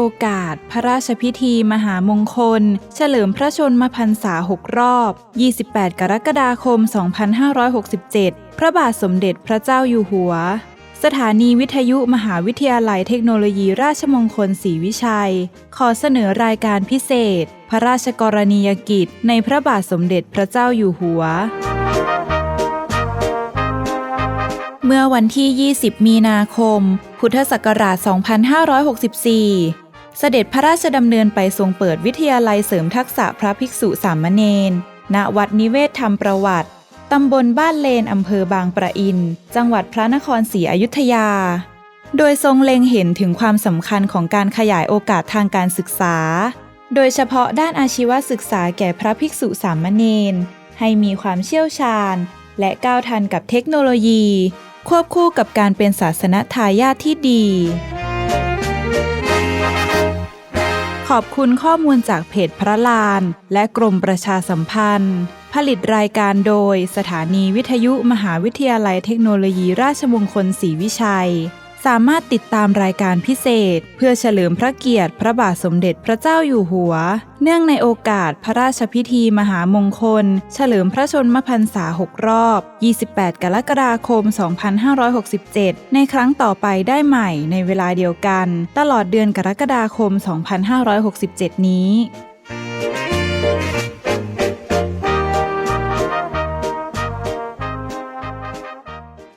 อกาส พระราชพิธีมหามงคล เฉลิมพระชนมพรรษา 6 รอบ 28 กรกฎาคม 2567 พระบาทสมเด็จพระเจ้าอยู่หัว สถานีวิทยุมหาวิทยาลัยเทคโนโลยีราชมงคลศรีวิชัย ขอเสนอรายการพิเศษ พระราชกรณียกิจ ในพระบาทสมเด็จพระเจ้าอยู่หัว เมื่อวันที่ 20 มีนาคม พุทธศักราช 2564 เสด็จพระราชดำเนินไปทรงเปิดวิทยาลัยเสริมทักษะพระภิกษุสามเณร ณ วัดนิเวศธรรมประวัติ ตำบลบ้านเลนอำเภอบางประอิน จังหวัดพระนครศรีอยุธยา โดยทรงเล็งเห็นถึงความสำคัญของการขยายโอกาสทางการศึกษา โดยเฉพาะด้านอาชีวศึกษาแก่พระภิกษุสามเณร ให้มีความเชี่ยวชาญ และก้าวทันกับเทคโนโลยี ควบคู่กับการเป็นศาสนทายาทที่ดี ขอบคุณข้อมูลจากเพจพระลาน และกรมประชาสัมพันธ์ ผลิตรายการโดยสถานีวิทยุมหาวิทยาลัยเทคโนโลยีราชมงคลศรีวิชัย สามารถติดตามรายการพิเศษ เพื่อเฉลิมพระเกียรติพระบาทสมเด็จพระเจ้าอยู่หัว เนื่องในโอกาสพระราชพิธีมหามงคล เฉลิมพระชนมพรรษา 6 รอบ 28 กรกฎาคม 2567 ในครั้งต่อไปได้ใหม่ในเวลาเดียวกัน ตลอดเดือนกรกฎาคม 2567 นี้